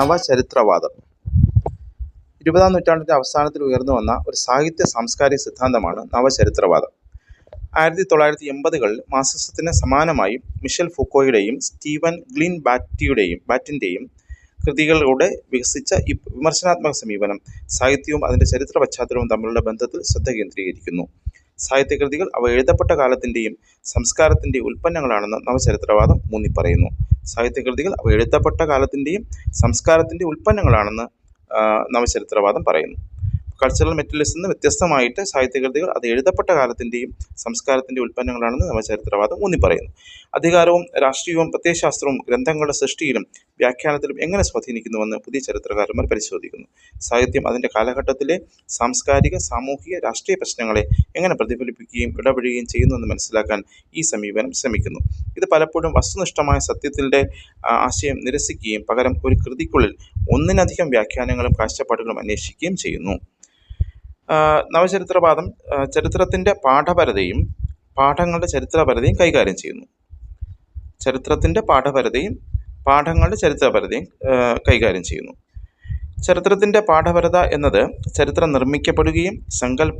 നവചരിത്രവാദം. ഇരുപതാം നൂറ്റാണ്ടിന്റെ അവസാനത്തിൽ ഉയർന്നു വന്ന ഒരു സാഹിത്യ സാംസ്കാരിക സിദ്ധാന്തമാണ് നവചരിത്രവാദം. ആയിരത്തി തൊള്ളായിരത്തി എൺപതുകളിൽ മാർക്സിസത്തിന് സമാനമായി മിഷൽ ഫുക്കോയുടെയും സ്റ്റീവൻ ഗ്ലിൻ ബാറ്റിയുടെയും ബാറ്റിന്റെയും കൃതികളിലൂടെ വികസിച്ച ഈ വിമർശനാത്മക സമീപനം സാഹിത്യവും അതിന്റെ ചരിത്ര പശ്ചാത്തലവും തമ്മിലുള്ള ബന്ധത്തിൽ ശ്രദ്ധ കേന്ദ്രീകരിക്കുന്നു. സാഹിത്യകൃതികൾ അവ എഴുതപ്പെട്ട കാലത്തിന്റെയും സംസ്കാരത്തിന്റെ ഉൽപ്പന്നങ്ങളാണെന്ന് നവചരിത്രവാദം ഊന്നിപ്പറയുന്നു. സാഹിത്യകൃതികൾ അവ എഴുതപ്പെട്ട കാലത്തിന്റെയും സംസ്കാരത്തിന്റെ ഉൽപ്പന്നങ്ങളാണെന്ന് നവചരിത്രവാദം പറയുന്നു. കൾച്ചറൽ മെറ്റീരിയൽസിൽ നിന്ന് വ്യത്യസ്തമായിട്ട് സാഹിത്യകൃതികൾ അത് എഴുതപ്പെട്ട കാലത്തിന്റെയും സംസ്കാരത്തിന്റെ ഉൽപ്പന്നങ്ങളാണെന്ന് നവചരിത്രവാദം ഊന്നിപ്പറയുന്നു. അധികാരവും രാഷ്ട്രീയവും പ്രത്യയശാസ്ത്രവും ഗ്രന്ഥങ്ങളുടെ സൃഷ്ടിയിലും വ്യാഖ്യാനത്തിലും എങ്ങനെ സ്വാധീനിക്കുന്നുവെന്ന് പുതിയ ചരിത്രകാരന്മാർ പരിശോധിക്കുന്നു. സാഹിത്യം അതിന്റെ കാലഘട്ടത്തിലെ സാംസ്കാരിക സാമൂഹിക രാഷ്ട്രീയ പ്രശ്നങ്ങളെ എങ്ങനെ പ്രതിഫലിപ്പിക്കുകയും ഇടപെടുകയും ചെയ്യുന്നുവെന്ന് മനസ്സിലാക്കാൻ ഈ സമീപനം ശ്രമിക്കുന്നു. ഇത് പലപ്പോഴും വസ്തുനിഷ്ഠമായ സത്യത്തിന്റെ ആശയം നിരസിക്കുകയും പകരം ഒരു കൃതിക്കുള്ളിൽ ഒന്നിനധികം വ്യാഖ്യാനങ്ങളും കാഴ്ചപ്പാടുകളും അന്വേഷിക്കുകയും ചെയ്യുന്നു. നവചരിത്രവാദം ചരിത്രത്തിന്റെ പാഠപരതയും പാഠങ്ങളുടെ ചരിത്രപരതയും കൈകാര്യം ചെയ്യുന്നു. ചരിത്രത്തിന്റെ പാഠപരതയും പാഠങ്ങളുടെ ചരിത്രപരതയും ആ, കൈകാര്യം ചെയ്യുന്നു. ചരിത്രത്തിന്റെ പാഠപരത എന്നത് ചരിത്രം നിർമ്മിക്കപ്പെടുകയും സങ്കല്പ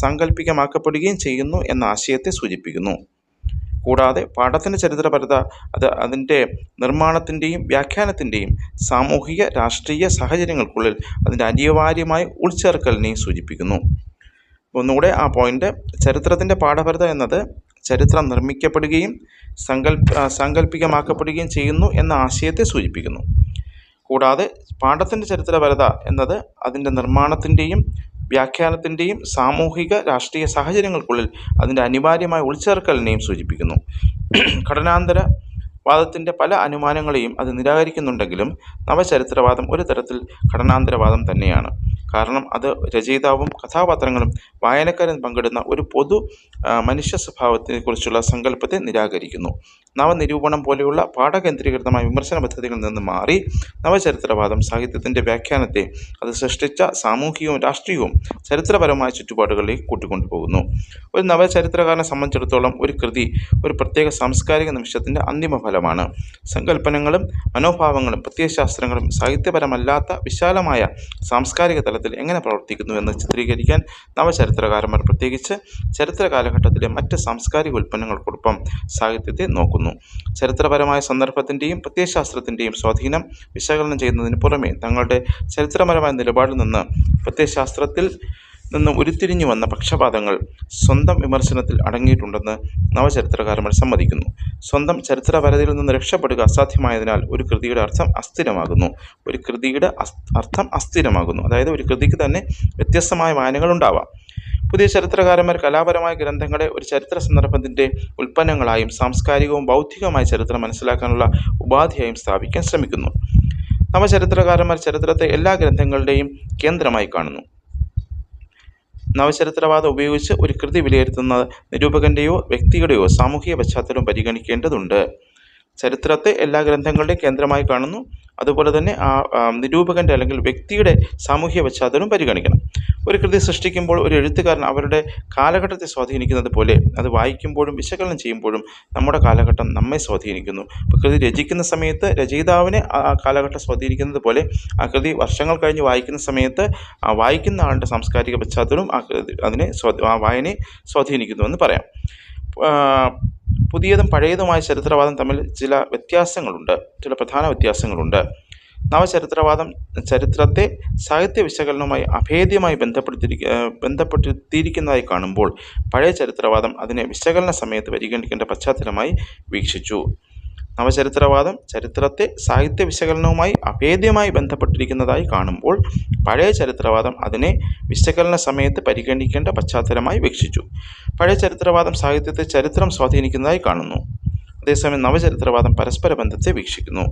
സാങ്കല്പികമാക്കപ്പെടുകയും ചെയ്യുന്നു എന്ന ആശയത്തെ സൂചിപ്പിക്കുന്നു. കൂടാതെ പാഠത്തിന്റെ ചരിത്രപരത അത് അതിന്റെ നിർമ്മാണത്തിന്റെയും വ്യാഖ്യാനത്തിന്റെയും സാമൂഹിക രാഷ്ട്രീയ സാഹചര്യങ്ങൾക്കുള്ളിൽ അതിന്റെ അനിവാര്യമായ ഉൾച്ചേർക്കലിനെയും സൂചിപ്പിക്കുന്നു. ഒന്നുകൂടെ ആ പോയിന്റ് ചരിത്രത്തിന്റെ പാഠപരത എന്നത് ചരിത്രം നിർമ്മിക്കപ്പെടുകയും സങ്കല്പ സാങ്കല്പികമാക്കപ്പെടുകയും ചെയ്യുന്നു എന്ന ആശയത്തെ സൂചിപ്പിക്കുന്നു. കൂടാതെ പാഠത്തിന്റെ ചരിത്രപരത എന്നത് അതിന്റെ നിർമ്മാണത്തിന്റെയും വ്യാഖ്യാനത്തിന്റെയും സാമൂഹിക രാഷ്ട്രീയ സാഹചര്യങ്ങൾക്കുള്ളിൽ അതിന്റെ അനിവാര്യമായ ഉൾച്ചേർക്കലിനെയും സൂചിപ്പിക്കുന്നു. ഘടനാന്തര വാദത്തിന്റെ പല അനുമാനങ്ങളെയും അത് നിരാകരിക്കുന്നുണ്ടെങ്കിലും നവചരിത്രവാദം ഒരു തരത്തിൽ ഘടനാന്തരവാദം തന്നെയാണ്. കാരണം അത് രചയിതാവും കഥാപാത്രങ്ങളും വായനക്കാരൻ പങ്കിടുന്ന ഒരു പൊതു മനുഷ്യ സ്വഭാവത്തെക്കുറിച്ചുള്ള സങ്കല്പത്തെ നിരാകരിക്കുന്നു. നവനിരൂപണം പോലെയുള്ള പാഠകേന്ദ്രീകൃതമായ വിമർശന പദ്ധതികളിൽ നിന്ന് മാറി നവചരിത്രവാദം സാഹിത്യത്തിന്റെ വ്യാഖ്യാനത്തെ അത് സൃഷ്ടിച്ച സാമൂഹികവും രാഷ്ട്രീയവും ചരിത്രപരമായ ചുറ്റുപാടുകളിലേക്ക് കൂട്ടിക്കൊണ്ടുപോകുന്നു. ഒരു നവചരിത്രകാരനെ സംബന്ധിച്ചിടത്തോളം ഒരു കൃതി ഒരു പ്രത്യേക സാംസ്കാരിക നിമിഷത്തിന്റെ അന്തിമ ഫലമാണ്. സങ്കല്പനങ്ങളും മനോഭാവങ്ങളും പ്രത്യയശാസ്ത്രങ്ങളും സാഹിത്യപരമല്ലാത്ത വിശാലമായ സാംസ്കാരിക തലത്തിൽ എങ്ങനെ പ്രവർത്തിക്കുന്നു എന്ന് ചിത്രീകരിക്കാൻ നവചരിത്രകാരന്മാർ പ്രത്യേകിച്ച് ചരിത്ര കാലഘട്ടത്തിലെ മറ്റ് സാംസ്കാരിക ഉൽപ്പന്നങ്ങൾക്കൊപ്പം സാഹിത്യത്തെ നോക്കുന്നു. ചരിത്രപരമായ സന്ദർഭത്തിന്റെയും പ്രത്യയശാസ്ത്രത്തിന്റെയും സ്വാധീനം വിശകലനം ചെയ്യുന്നതിന് പുറമെ തങ്ങളുടെ ചരിത്രപരമായ നിലപാടിൽ നിന്ന് പ്രത്യയശാസ്ത്രത്തിൽ നിന്ന് ഉരുത്തിരിഞ്ഞു വന്ന പക്ഷപാതങ്ങൾ സ്വന്തം വിമർശനത്തിൽ അടങ്ങിയിട്ടുണ്ടെന്ന് നവചരിത്രകാരന്മാർ സമ്മതിക്കുന്നു. സ്വന്തം ചരിത്രപരതയിൽ നിന്ന് രക്ഷപ്പെടുക അസാധ്യമായതിനാൽ ഒരു കൃതിയുടെ അർത്ഥം അസ്ഥിരമാകുന്നു. ഒരു കൃതിയുടെ അർത്ഥം അസ്ഥിരമാകുന്നു. അതായത് ഒരു കൃതിക്ക് തന്നെ വ്യത്യസ്തമായ വായനകൾ ഉണ്ടാവാം പുതിയ ചരിത്രകാരന്മാർ കലാപരമായ ഗ്രന്ഥങ്ങളെ ഒരു ചരിത്ര സന്ദർഭത്തിന്റെ ഉൽപ്പന്നങ്ങളായും സാംസ്കാരികവും ബൗദ്ധികവുമായ ചരിത്രം മനസ്സിലാക്കാനുള്ള ഉപാധിയായും സ്ഥാപിക്കാൻ ശ്രമിക്കുന്നു. നവചരിത്രകാരന്മാർ ചരിത്രത്തെ എല്ലാ ഗ്രന്ഥങ്ങളുടെയും കേന്ദ്രമായി കാണുന്നു. നവചരിത്രവാദം ഉപയോഗിച്ച് ഒരു കൃതി വിലയിരുത്തുന്ന നിരൂപകന്റെയോ വ്യക്തിയുടെയോ സാമൂഹിക പശ്ചാത്തലം പരിഗണിക്കേണ്ടതുണ്ട്. ചരിത്രത്തെ എല്ലാ ഗ്രന്ഥങ്ങളുടെയും കേന്ദ്രമായി കാണുന്നു. അതുപോലെ തന്നെ ആ ആ, നിരൂപകന്റെ അല്ലെങ്കിൽ വ്യക്തിയുടെ സാമൂഹിക പശ്ചാത്തലവും പരിഗണിക്കണം. ഒരു കൃതി സൃഷ്ടിക്കുമ്പോൾ ഒരു എഴുത്തുകാരൻ അവരുടെ കാലഘട്ടത്തെ സ്വാധീനിക്കുന്നത് പോലെ അത് വായിക്കുമ്പോഴും വിശകലനം ചെയ്യുമ്പോഴും നമ്മുടെ കാലഘട്ടം നമ്മെ സ്വാധീനിക്കുന്നു. കൃതി രചിക്കുന്ന സമയത്ത് രചയിതാവിനെ ആ കാലഘട്ടം സ്വാധീനിക്കുന്നത് പോലെ ആ കൃതി വർഷങ്ങൾ കഴിഞ്ഞ് വായിക്കുന്ന സമയത്ത് ആ വായിക്കുന്ന ആളുടെ സാംസ്കാരിക പശ്ചാത്തലവും ആ കൃതി അതിനെ ആ വായനയെ സ്വാധീനിക്കുന്നുവെന്ന് പറയാം. പുതിയതും പഴയതുമായ ചരിത്രവാദം തമ്മിൽ ചില വ്യത്യാസങ്ങളുണ്ട്. ചില പ്രധാന വ്യത്യാസങ്ങളുണ്ട്. നവചരിത്രവാദം ചരിത്രത്തെ സാഹിത്യ വിശകലനവുമായി അഭേദ്യമായി ബന്ധപ്പെടുത്തിയിരിക്ക ആ, ബന്ധപ്പെടുത്തിയിരിക്കുന്നതായി കാണുമ്പോൾ പഴയ ചരിത്രവാദം അതിനെ വിശകലന സമയത്ത് പരിഗണിക്കേണ്ട പശ്ചാത്തലമായി വീക്ഷിച്ചു. നവചരിത്രവാദം ചരിത്രത്തെ സാഹിത്യ വിശകലനവുമായി അഭേദ്യമായി ബന്ധപ്പെട്ടിരിക്കുന്നതായി കാണുമ്പോൾ പഴയ ചരിത്രവാദം അതിനെ വിശകലന സമയത്ത് പരിഗണിക്കേണ്ട പശ്ചാത്തലമായി വീക്ഷിച്ചു. പഴയ ചരിത്രവാദം സാഹിത്യത്തെ ചരിത്രം സ്വാധീനിക്കുന്നതായി കാണുന്നു. അതേസമയം നവചരിത്രവാദം പരസ്പര ബന്ധത്തെ വീക്ഷിക്കുന്നു.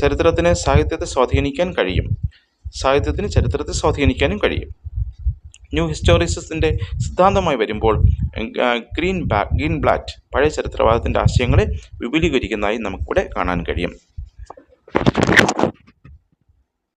ചരിത്രത്തിന് സാഹിത്യത്തെ സ്വാധീനിക്കാൻ കഴിയും. സാഹിത്യത്തിന് ചരിത്രത്തെ സ്വാധീനിക്കാനും കഴിയും. ന്യൂ ഹിസ്റ്റോറിസിന്റെ സിദ്ധാന്തമായി വരുമ്പോൾ ഗ്രീൻ ബാ ഗ്രീൻ ബ്ലാറ്റ് പഴയ ചരിത്രവാദത്തിന്റെ ആശയങ്ങളെ വിപുലീകരിക്കുന്നതായി നമുക്കിവിടെ കാണാൻ കഴിയും.